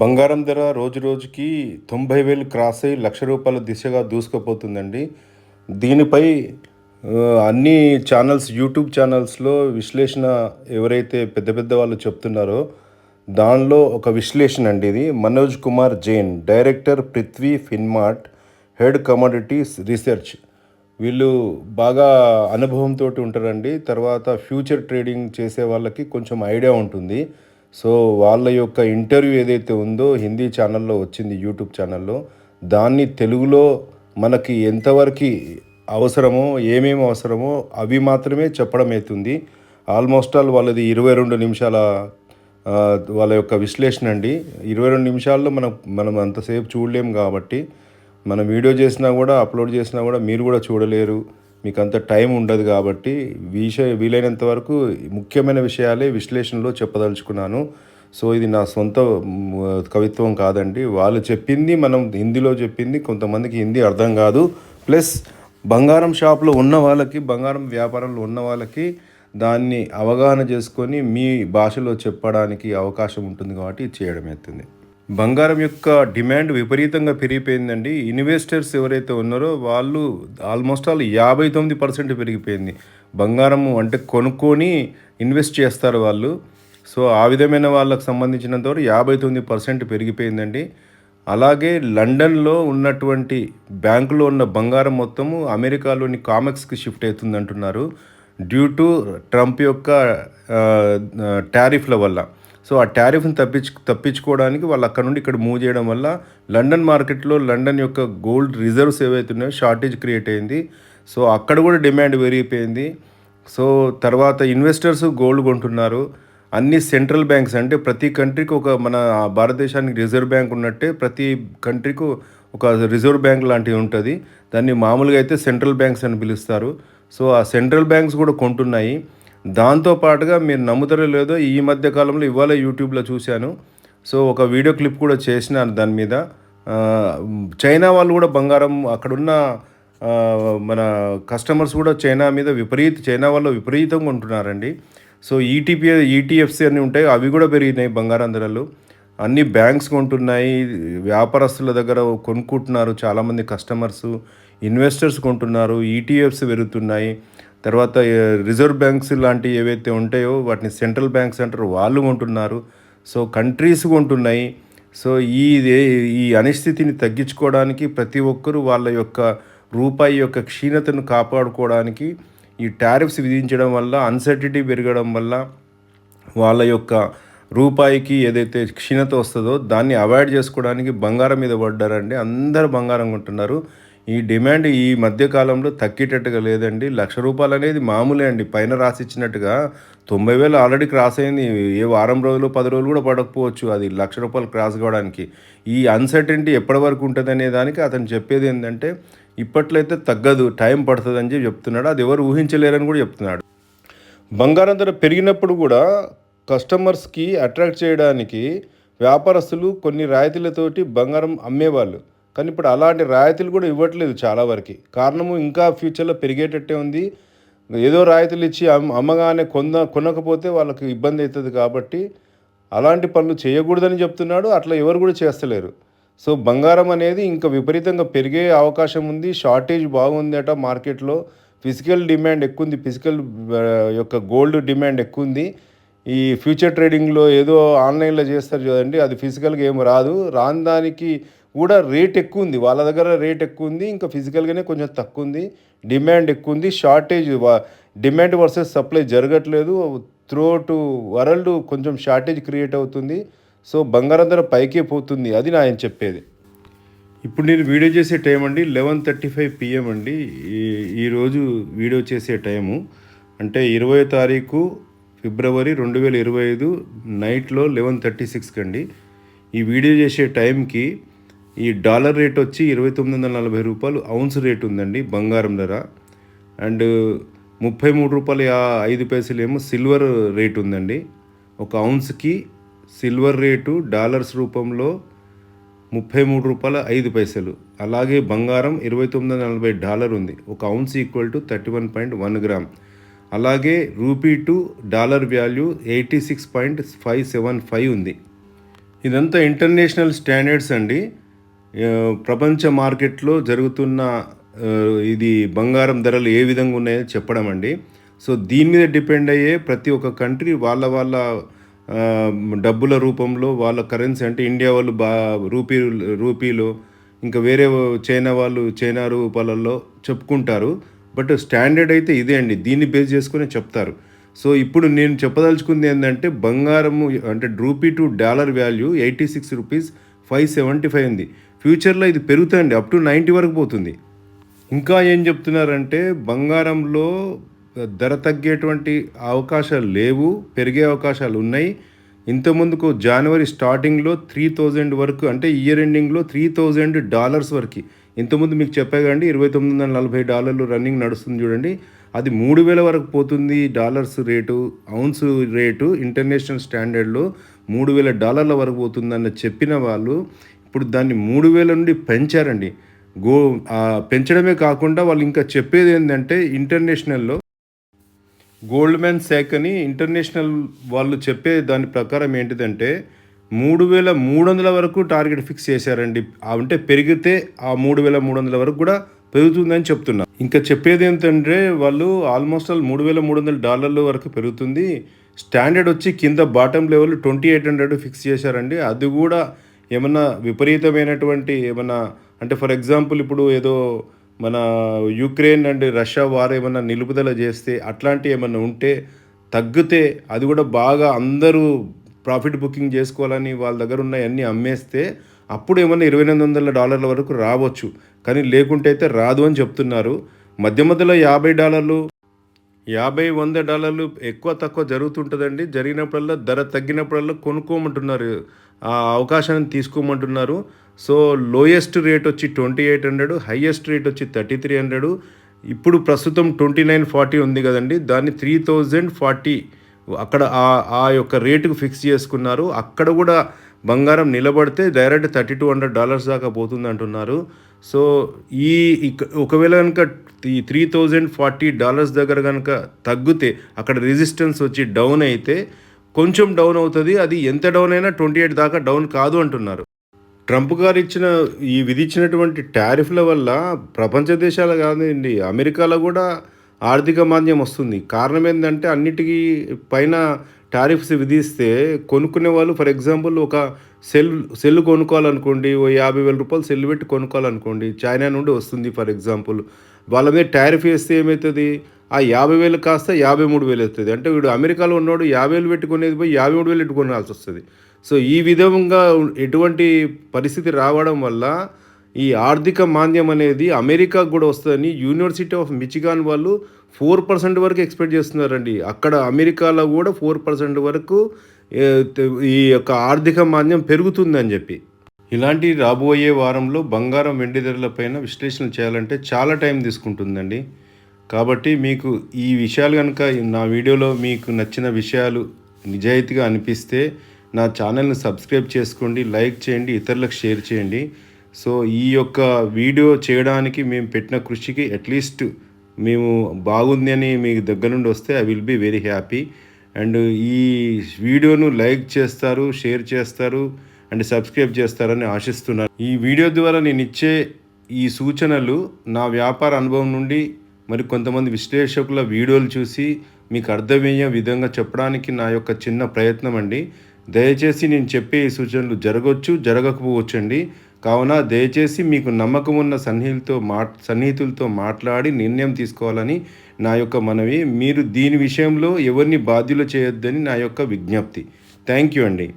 బంగారం ధర రోజు రోజుకి తొంభై వేలు క్రాస్ అయ్యి లక్ష రూపాయల దిశగా దూసుకుపోతుందండి. దీనిపై అన్ని ఛానల్స్ యూట్యూబ్ ఛానల్స్లో విశ్లేషణ ఎవరైతే పెద్ద పెద్ద వాళ్ళు చెప్తున్నారో దానిలో ఒక విశ్లేషణ అండి ఇది. Manoj Kumar Jain director Prithvi Finmart head commodities research. వీళ్ళు బాగా అనుభవంతో ఉంటారండి. తర్వాత ఫ్యూచర్ ట్రేడింగ్ చేసే వాళ్ళకి కొంచెం ఐడియా ఉంటుంది. సో వాళ్ళ యొక్క ఇంటర్వ్యూ ఏదైతే ఉందో హిందీ ఛానల్లో వచ్చింది యూట్యూబ్ ఛానల్లో దాన్ని తెలుగులో మనకి ఎంతవరకు అవసరమో ఏమేమి అవసరమో అవి మాత్రమే చెప్పడం అవుతుంది. ఆల్మోస్ట్ ఆల్ వాళ్ళది ఇరవై రెండు నిమిషాల వాళ్ళ యొక్క విశ్లేషణ అండి. ఇరవై రెండు నిమిషాల్లో మనం మనం అంతసేపు చూడలేం కాబట్టి మనం వీడియో చేసినా కూడా అప్లోడ్ చేసినా కూడా మీరు కూడా చూడలేరు. మీకు అంత టైం ఉండదు కాబట్టి విషయ వీలైనంత వరకు ముఖ్యమైన విషయాలే విశ్లేషణలో చెప్పదలుచుకున్నాను. సో ఇది నా సొంత కవిత్వం కాదండి. వాళ్ళు చెప్పింది మనం హిందీలో చెప్పింది కొంతమందికి హిందీ అర్థం కాదు. ప్లస్ బంగారం షాప్లో ఉన్న వాళ్ళకి బంగారం వ్యాపారంలో ఉన్న వాళ్ళకి దాన్ని అవగాహన చేసుకొని మీ భాషలో చెప్పడానికి అవకాశం ఉంటుంది కాబట్టి ఇది చేయడం అవుతుంది బంగారం యొక్క డిమాండ్ విపరీతంగా పెరిగిపోయిందండి. ఇన్వెస్టర్స్ ఎవరైతే ఉన్నారో వాళ్ళు ఆల్మోస్ట్ ఆల్ యాభై తొమ్మిది పర్సెంట్ పెరిగిపోయింది. బంగారం అంటే కొనుక్కొని ఇన్వెస్ట్ చేస్తారు వాళ్ళు. సో ఆ విధమైన వాళ్ళకు సంబంధించినంత వరకు యాభై తొమ్మిది పర్సెంట్ పెరిగిపోయిందండి. అలాగే లండన్లో ఉన్నటువంటి బ్యాంకులో ఉన్న బంగారం మొత్తము అమెరికాలోని కామెక్స్కి షిఫ్ట్ అవుతుంది అంటున్నారు డ్యూ టు ట్రంప్ యొక్క టారిఫ్ల వల్ల. సో ఆ టారిఫ్ని తప్పించు తప్పించుకోవడానికి వాళ్ళు అక్కడ నుండి ఇక్కడ మూవ్ చేయడం వల్ల లండన్ మార్కెట్లో లండన్ యొక్క గోల్డ్ రిజర్వ్స్ ఏవైతే ఉన్నాయో షార్టేజ్ క్రియేట్ అయింది. సో అక్కడ కూడా డిమాండ్ పెరిగిపోయింది. సో తర్వాత ఇన్వెస్టర్స్ గోల్డ్ కొంటున్నారు. అన్ని సెంట్రల్ బ్యాంక్స్ అంటే ప్రతి కంట్రీకి ఒక మన భారతదేశానికి రిజర్వ్ బ్యాంక్ ఉన్నట్టే ప్రతి కంట్రీకి ఒక రిజర్వ్ బ్యాంక్ లాంటివి ఉంటుంది. దాన్ని మామూలుగా అయితే సెంట్రల్ బ్యాంక్స్ అని పిలుస్తారు. సో ఆ సెంట్రల్ బ్యాంక్స్ కూడా కొంటున్నాయి. దాంతో పాటుగా మీరు నమ్ముతారో లేదో ఈ మధ్య కాలంలో ఇవాళ యూట్యూబ్లో చూశాను. సో ఒక వీడియో క్లిప్ కూడా చేసినాను దాని మీద. చైనా వాళ్ళు కూడా బంగారం అక్కడున్న మన కస్టమర్స్ కూడా చైనా మీద విపరీత చైనా వాళ్ళు విపరీతంగా ఉంటున్నారండి సో ఈటీపీ ఈటీఎఫ్సి అన్నీ ఉంటాయి అవి కూడా పెరిగినాయి బంగారం ధరలు. అన్ని బ్యాంక్స్ కొంటున్నాయి వ్యాపారస్తుల దగ్గర కొనుక్కుంటున్నారు చాలామంది కస్టమర్స్ ఇన్వెస్టర్స్ కొంటున్నారు ఈటీఎఫ్స్ పెరుగుతున్నాయి. తర్వాత రిజర్వ్ బ్యాంక్స్ లాంటివి ఏవైతే ఉంటాయో వాటిని సెంట్రల్ బ్యాంక్స్ అంటారు వాళ్ళు కొంటున్నారు. So countries కొంటున్నాయి. సో ఈ ఈ అనిస్థితిని తగ్గించుకోవడానికి ప్రతి ఒక్కరూ వాళ్ళ యొక్క రూపాయి యొక్క క్షీణతను కాపాడుకోవడానికి ఈ టారిఫ్స్ విధించడం వల్ల అన్సర్టిటీ పెరగడం వల్ల వాళ్ళ యొక్క రూపాయికి ఏదైతే క్షీణత వస్తుందో దాన్ని అవాయిడ్ చేసుకోవడానికి బంగారం మీద పడ్డారండి అందరు బంగారం కొంటున్నారు. ఈ డిమాండ్ ఈ మధ్యకాలంలో తగ్గేటట్టుగా లేదండి. లక్ష రూపాయలు అనేది మామూలే అండి. పైన రాసిచ్చినట్టుగా తొంభై వేలు ఆల్రెడీ క్రాస్ అయింది. ఏ వారం రోజులు పది రోజులు కూడా పడకపోవచ్చు అది లక్ష రూపాయలు క్రాస్ కావడానికి. ఈ అన్సర్టెంటీ ఎప్పటి వరకు ఉంటుంది అనే దానికి అతను చెప్పేది ఏంటంటే ఇప్పట్లో అయితే తగ్గదు టైం పడుతుంది అని చెప్పి చెప్తున్నాడు. అది ఎవరు ఊహించలేరని కూడా చెప్తున్నాడు. బంగారం ధర పెరిగినప్పుడు కూడా కస్టమర్స్కి అట్రాక్ట్ చేయడానికి వ్యాపారస్తులు కొన్ని రాయితీలతోటి బంగారం అమ్మేవాళ్ళు. కానీ ఇప్పుడు అలాంటి రాయితీలు కూడా ఇవ్వట్లేదు చాలా వరకు. కారణము ఇంకా ఫ్యూచర్లో పెరిగేటట్టే ఉంది. ఏదో రాయితీలు ఇచ్చి అమ్మగానే కొంద కొనకపోతే వాళ్ళకి ఇబ్బంది అవుతుంది కాబట్టి అలాంటి పనులు చేయకూడదని చెప్తున్నాడు. అట్లా ఎవరు కూడా చేస్తలేరు. సో బంగారం అనేది ఇంకా విపరీతంగా పెరిగే అవకాశం ఉంది. షార్టేజ్ బాగుంది అట మార్కెట్లో. ఫిజికల్ డిమాండ్ ఎక్కువ ఉంది ఫిజికల్ యొక్క గోల్డ్ డిమాండ్ ఎక్కువ ఉంది ఈ ఫ్యూచర్ ట్రేడింగ్లో ఏదో ఆన్లైన్లో చేస్తారు చూడండి. అది ఫిజికల్గా ఏం రాదు. రాని దానికి కూడా రేట్ ఎక్కువ ఉంది. వాళ్ళ దగ్గర రేట్ ఎక్కువ ఉంది. ఇంకా ఫిజికల్గానే కొంచెం తక్కువ ఉంది. డిమాండ్ ఎక్కువ ఉంది. షార్టేజ్ డిమాండ్ వర్సెస్ సప్లై జరగట్లేదు. త్రూ టు వరల్డ్ కొంచెం షార్టేజ్ క్రియేట్ అవుతుంది. సో బంగారం ధర పైకే పోతుంది అది నా ఆయన చెప్పేది. ఇప్పుడు నేను వీడియో చేసే టైం అండి లెవెన్ థర్టీ ఫైవ్ పిఎం అండి. ఈ ఈరోజు వీడియో చేసే టైము అంటే ఇరవై తారీఖు ఫిబ్రవరి రెండు వేల ఇరవై ఐదు నైట్లో లెవెన్ థర్టీ సిక్స్కి అండి ఈ వీడియో చేసే టైంకి ఈ డాలర్ రేట్ వచ్చి ఇరవై తొమ్మిది వందల నలభై రూపాయలు అవున్స్ రేట్ ఉందండి బంగారం ధర. అండ్ ముప్పై మూడు రూపాయలు ఐదు పైసలు ఏమో సిల్వర్ రేట్ ఉందండి. ఒక అవున్స్కి సిల్వర్ రేటు డాలర్స్ రూపంలో ముప్పై మూడు రూపాయల ఐదు పైసలు. అలాగే బంగారం ఇరవై తొమ్మిది వందల నలభై డాలర్ ఉంది. ఒక ounce equal to thirty one point one gram. అలాగే rupee to dollar value eighty six point five seven five ఉంది. ఇదంతా ఇంటర్నేషనల్ స్టాండర్డ్స్ అండి. ప్రపంచ మార్కెట్లో జరుగుతున్న ఇది బంగారం ధరలు ఏ విధంగా ఉన్నాయో చెప్పడం అండి. సో దీని మీద డిపెండ్ అయ్యే ప్రతి ఒక్క కంట్రీ వాళ్ళ వాళ్ళ డబ్బుల రూపంలో వాళ్ళ కరెన్సీ అంటే ఇండియా వాళ్ళు బా రూపీ రూపీలో ఇంకా వేరే చైనా వాళ్ళు చైనా రూపాలలో చెప్పుకుంటారు. బట్ స్టాండర్డ్ అయితే ఇదే అండి. దీన్ని బేస్ చేసుకుని చెప్తారు. సో ఇప్పుడు నేను చెప్పదలుచుకుంది ఏంటంటే బంగారము అంటే rupee to dollar value eighty six rupees five seventy five ఉంది. ఫ్యూచర్లో ఇది పెరుగుతుంది అప్ టు నైంటీ వరకు పోతుంది. ఇంకా ఏం చెప్తున్నారంటే బంగారంలో ధర తగ్గేటువంటి అవకాశాలు లేవు పెరిగే అవకాశాలు ఉన్నాయి. ఇంతకుముందుకు జనవరి స్టార్టింగ్లో త్రీ థౌజండ్ వరకు అంటే ఇయర్ ఎండింగ్లో త్రీ థౌజండ్ డాలర్స్ వరకు. ఇంతకుముందు మీకు చెప్పాకండి ఇరవై తొమ్మిది వందల నలభై డాలర్లు రన్నింగ్ నడుస్తుంది చూడండి. అది మూడు వేల వరకు పోతుంది dollars rate ounce rate international స్టాండర్డ్లో మూడు వేల డాలర్ల వరకు పోతుందని చెప్పిన వాళ్ళు ఇప్పుడు దాన్ని మూడు వేల నుండి పెంచారండి. గో పెంచడమే కాకుండా వాళ్ళు ఇంకా చెప్పేది ఏంటంటే ఇంటర్నేషనల్లో గోల్డ్ మ్యాన్ శాఖ అని ఇంటర్నేషనల్ వాళ్ళు చెప్పే దాని ప్రకారం ఏంటిదంటే మూడు వేల మూడు వందల వరకు టార్గెట్ ఫిక్స్ చేశారండి. ఆ అంటే పెరిగితే ఆ మూడు వేల మూడు వందల వరకు కూడా పెరుగుతుందని చెప్తున్నారు ఇంకా చెప్పేది ఏంటంటే వాళ్ళు ఆల్మోస్ట్ ఆల్ మూడు వేల మూడు వందల డాలర్ల వరకు పెరుగుతుంది. స్టాండర్డ్ వచ్చి కింద bottom level twenty eight hundred fix చేశారండి. అది కూడా ఏమన్నా విపరీతమైనటువంటి ఏమన్నా అంటే ఫర్ ఎగ్జాంపుల్ ఇప్పుడు ఏదో మన యుక్రెయిన్ అండ్ రష్యా వారు ఏమన్నా నిలుపుదల చేస్తే అట్లాంటి ఏమన్నా ఉంటే తగ్గితే అది కూడా బాగా అందరూ ప్రాఫిట్ బుకింగ్ చేసుకోవాలని వాళ్ళ దగ్గర ఉన్న అన్నీ అమ్మేస్తే అప్పుడు ఏమన్నా ఇరవై ఎనిమిది వందల డాలర్ల వరకు రావచ్చు. కానీ లేకుంటే అయితే రాదు అని చెప్తున్నారు. మధ్య మధ్యలో యాభై డాలర్లు యాభై వంద డాలర్లు ఎక్కువ తక్కువ జరుగుతుంటుందండి. జరిగినప్పుడల్లా ధర తగ్గినప్పుడల్లా కొనుక్కోమంటున్నారు. ఆ అవకాశాన్ని తీసుకోమంటున్నారు. సో లోయెస్ట్ రేట్ వచ్చి twenty eight hundred highest rate వచ్చి థర్టీ త్రీ హండ్రెడ్. ఇప్పుడు ప్రస్తుతం ట్వంటీ నైన్ ఫార్టీ ఉంది కదండి. దాన్ని త్రీ థౌజండ్ ఫార్టీ అక్కడ ఆ ఆ యొక్క రేటుకు ఫిక్స్ చేసుకున్నారు. అక్కడ కూడా బంగారం నిలబడితే direct thirty two hundred dollars దాకా పోతుంది అంటున్నారు సో ఈ ఒకవేళ కనుక ఈ త్రీ థౌజండ్ ఫార్టీ డాలర్స్ దగ్గర కనుక తగ్గితే అక్కడ రెసిస్టెన్స్ వచ్చి డౌన్ అయితే కొంచెం డౌన్ అవుతుంది. అది ఎంత డౌన్ అయినా ట్వంటీ ఎయిట్ దాకా డౌన్ కాదు అంటున్నారు. ట్రంప్ గారు ఇచ్చిన ఈ విధించినటువంటి టారిఫ్ల వల్ల ప్రపంచ దేశాలు కాదండి అమెరికాలో కూడా ఆర్థిక మాంద్యం వస్తుంది. కారణం ఏంటంటే అన్నిటికీ పైన టారిఫ్స్ విధిస్తే కొనుక్కునే వాళ్ళు ఫర్ ఎగ్జాంపుల్ ఒక సెల్ సెల్ కొనుక్కోవాలనుకోండి ఓ యాభై వేల రూపాయలు సెల్ పెట్టి కొనుక్కోవాలనుకోండి చైనా నుండి వస్తుంది ఫర్ ఎగ్జాంపుల్. వాళ్ళ మీద టారిఫ్ వేస్తే ఏమవుతుంది? ఆ యాభై వేలు కాస్త యాభై మూడు వేలు అవుతుంది. అంటే వీడు అమెరికాలో ఉన్నవాడు యాభై వేలు పెట్టుకునేది పోయి యాభై మూడు వేలు పెట్టుకోవాల్సి వస్తుంది. సో ఈ విధంగా ఎటువంటి పరిస్థితి రావడం వల్ల ఈ ఆర్థిక మాంద్యం అనేది అమెరికాకు కూడా వస్తుందని యూనివర్సిటీ ఆఫ్ మిచిగాన్ వాళ్ళు ఫోర్ పర్సెంట్ వరకు ఎక్స్పెక్ట్ చేస్తున్నారండి. అక్కడ అమెరికాలో కూడా ఫోర్ పర్సెంట్ వరకు ఈ యొక్క ఆర్థిక మాంద్యం పెరుగుతుందని చెప్పి. ఇలాంటి రాబోయే వారంలో బంగారం వెండి ధరలపైన విశ్లేషణ చేయాలంటే చాలా టైం తీసుకుంటుందండి. కాబట్టి మీకు ఈ విషయాలు కనుక నా వీడియోలో మీకు నచ్చిన విషయాలు నిజాయితీగా అనిపిస్తే నా ఛానల్ని సబ్స్క్రైబ్ చేసుకోండి లైక్ చేయండి ఇతరులకు షేర్ చేయండి. సో ఈ యొక్క వీడియో చేయడానికి మేము పెట్టిన కృషికి అట్లీస్ట్ మేము బాగుంది అని మీకు దగ్గర నుండి వస్తే I will be very happy and ఈ వీడియోను లైక్ చేస్తారు షేర్ చేస్తారు అండ్ సబ్స్క్రైబ్ చేస్తారని ఆశిస్తున్నాను ఈ వీడియో ద్వారా నేను ఇచ్చే ఈ సూచనలు నా వ్యాపార అనుభవం నుండి మరి కొంతమంది విశ్లేషకుల వీడియోలు చూసి మీకు అర్థమయ్యే విధంగా చెప్పడానికి నా యొక్క చిన్న ప్రయత్నం అండి. దయచేసి నేను చెప్పే ఈ సూచనలు జరగవచ్చు జరగకపోవచ్చు అండి కావున దయచేసి మీకు నమ్మకం ఉన్న సన్నిహితులతో మా సన్నిహితులతో మాట్లాడి నిర్ణయం తీసుకోవాలని నా యొక్క మనవి. మీరు దీని విషయంలో ఎవరిని బాధ్యులు చేయొద్దని నా యొక్క విజ్ఞప్తి. థ్యాంక్ యూ అండి.